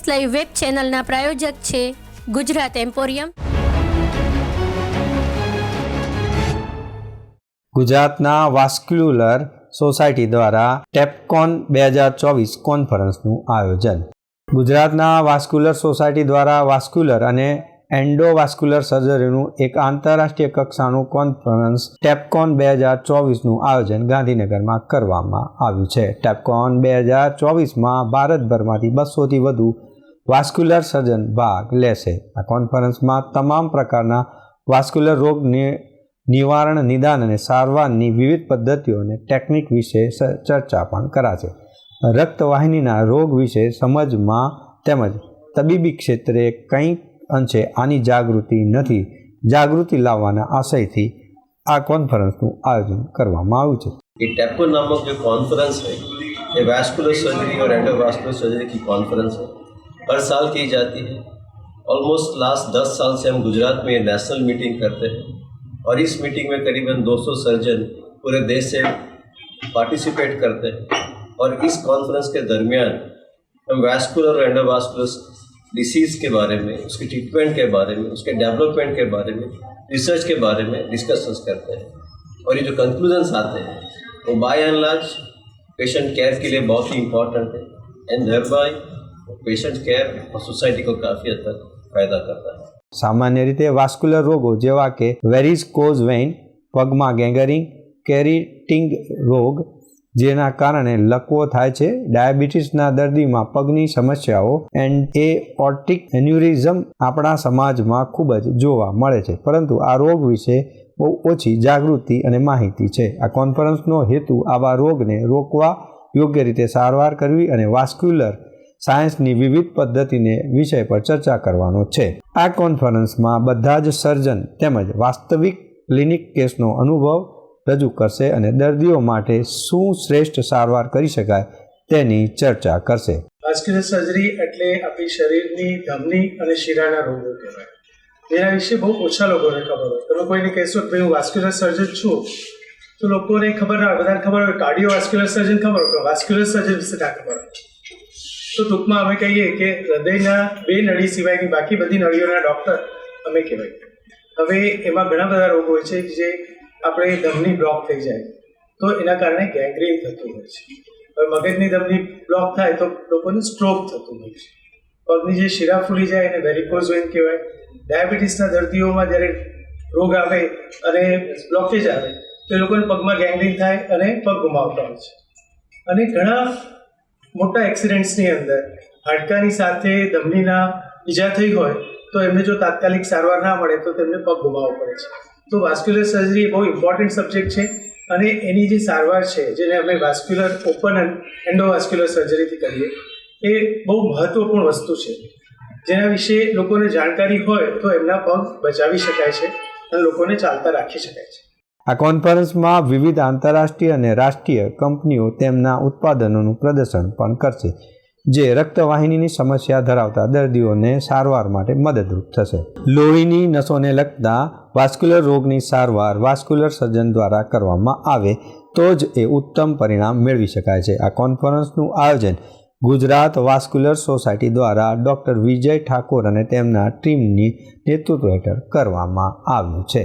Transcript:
S live web ચેનલના પ્રાયોજક છે ગુજરાત એમ્પોરિયમ. ગુજરાતના વાસ્ક્યુલર સોસાયટી દ્વારા ટેપકોન બે હજાર ચોવીસ કોન્ફરન્સનું આયોજન. ગુજરાતના વાસ્ક્યુલર સોસાયટી દ્વારા વાસ્ક્યુલર અને એન્ડોવાસ્ક્યુલર સર્જરીનું એક આંતરરાષ્ટ્રીય કક્ષાનું કોન્ફરન્સ ટેપકોન બે હજાર ચોવીસનું આયોજન ગાંધીનગરમાં કરવામાં આવ્યું છે. ટેપકોન બે હજાર ચોવીસમાં ભારતભરમાંથી બસોથી વધુ વાસ્ક્યુલર સર્જન ભાગ લેશે. આ કોન્ફરન્સમાં તમામ પ્રકારના વાસ્ક્યુલર રોગ નિવારણ, નિદાન અને સારવારની વિવિધ પદ્ધતિઓ અને ટેકનિક વિશે ચર્ચા પણ કરાશે. રક્તવાહિનીના રોગ વિશે સમજમાં તેમજ તબીબી ક્ષેત્રે કંઈ અંશે આની જાગૃતિ નથી. જાગૃતિ લાવવાના આશયથી આ કોન્ફરન્સનું આયોજન કરવામાં આવ્યું છે. એ ટેપો નામક જે કોન્ફરન્સ છે એ vascular surgery or endovascular surgery key conference છે हर साल की जाती है। ऑलमोस्ट लास्ट दस साल से हम गुजरात में नेशनल मीटिंग करते हैं और इस मीटिंग में करीबन 200 सर्जन पूरे देश से पार्टिसिपेट करते हैं और इस कॉन्फ्रेंस के दरमियान हम वैस्कुलर एंडोवास्कुलर डिसीज़ के बारे में, उसके ट्रीटमेंट के बारे में, उसके डेवलपमेंट के बारे में रिसर्च के बारे में डिस्कशंस करते हैं और ये जो कंक्लूजन्स आते हैं, वो by and large patient care के लिए बहुत ही इंपॉर्टेंट है। And there by patient care और सोसाइटी को काफ़ी हद तक फ़ायदा करता है સામાન્ય રીતે વાસ્ક્યુલર રોગો જેવા કે વેરિસ કોઝ વેઇન પગમાં ગેંગરિંગ કેરીટિંગ રોગ જેના કારણે લકવો થાય છે ડાયાબિટીસના દર્દીમાં પગની સમસ્યાઓ એન્ડ એ ઓર્ટિક એન્યુરિઝમ આપણા સમાજમાં ખૂબ જ જોવા મળે છે પરંતુ આ રોગ વિશે બહુ ઓછી જાગૃતિ અને માહિતી છે આ કોન્ફરન્સનો હેતુ આવા રોગને રોકવા યોગ્ય રીતે સારવાર કરવી અને વાસ્ક્યુલર સાયન્સની વિવિધ પદ્ધતિને વિષય પર ચર્ચા કરવાનો છે. આ કોન્ફરન્સમાં બધા જ સર્જન તેમજ વાસ્તવિક ક્લિનિક કેસનો અનુભવ રજૂ કરશે અને દર્દીઓ માટે શું શ્રેષ્ઠ સારવાર કરી શકાય તેની ચર્ચા કરશે. વાસ્ક્યુલર સર્જરી એટલે આપણી શરીરની ધમની અને શિરાના રોગો કહેવાય. એના વિશે બહુ ઓછા લોકોને ખબર હોય. તમે કોઈને કહેશો કે હું વાસ્ક્યુલર સર્જન છું, તો લોકોને ખબર ના બધાને ખબર હોય કાર્ડિયો વાસ્ક્યુલર સર્જન ખબર હોય વાસ્ક્યુલર સર્જન વિશે ના ખબર તો ટૂંકમાં અમે કહીએ કે હૃદયના બે નળી સિવાયની બાકી બધી નળીઓના ડૉક્ટર અમે કહેવાય. હવે એમાં ઘણા બધા રોગો હોય છે જે આપણે ધમની બ્લોક થઈ જાય. તો એના કારણે ગેંગ્રીન થતું હોય છે. હવે મગજની ધમની બ્લોક થાય તો લોકોને સ્ટ્રોક થતું હોય છે. પગની જે શિરા ફૂલી જાય એને વેરિકોઝ વેન કહેવાય. ડાયાબિટીસના દર્દીઓમાં જ્યારે રોગ આવે અને બ્લોકેજ આવે, તો એ લોકોને પગમાં ગેંગ્રીન થાય અને પગ ગુમાવતા હોય છે. અને ઘણા મોટા એક્સિડન્ટ્સની અંદર. હાડકાની સાથે ધમનીના ઈજા થઈ હોય, તો એમને જો તાત્કાલિક સારવાર ના મળે, તો તેમને પગ ગુમાવવો પડે છે. તો વાસ્ક્યુલર સર્જરી બહુ ઇમ્પોર્ટન્ટ સબ્જેક્ટ છે અને એની જે સારવાર છે, જેને અમે વાસ્ક્યુલર ઓપન એન્ડોવાસ્ક્યુલર સર્જરીથી કરીએ, એ બહુ મહત્વપૂર્ણ વસ્તુ છે. જેના વિશે લોકોને જાણકારી હોય, તો એમના પગ બચાવી શકાય છે અને લોકોને ચાલતા રાખી શકાય છે. આ કોન્ફરન્સમાં વિવિધ આંતરરાષ્ટ્રીય અને રાષ્ટ્રીય કંપનીઓ તેમના ઉત્પાદનોનું પ્રદર્શન પણ કરશે, જે રક્તવાહિનીની સમસ્યા ધરાવતા દર્દીઓને સારવાર માટે મદદરૂપ થશે. લોહીની નસોને લગતા વાસ્ક્યુલર રોગની સારવાર વાસ્ક્યુલર સર્જન દ્વારા કરવામાં આવે તો જ એ ઉત્તમ પરિણામ મેળવી શકાય છે. આ કોન્ફરન્સનું આયોજન ગુજરાત વાસ્ક્યુલર સોસાયટી દ્વારા ડૉક્ટર વિજય ઠાકોર અને તેમના ટીમની નેતૃત્વ હેઠળ કરવામાં આવ્યું છે.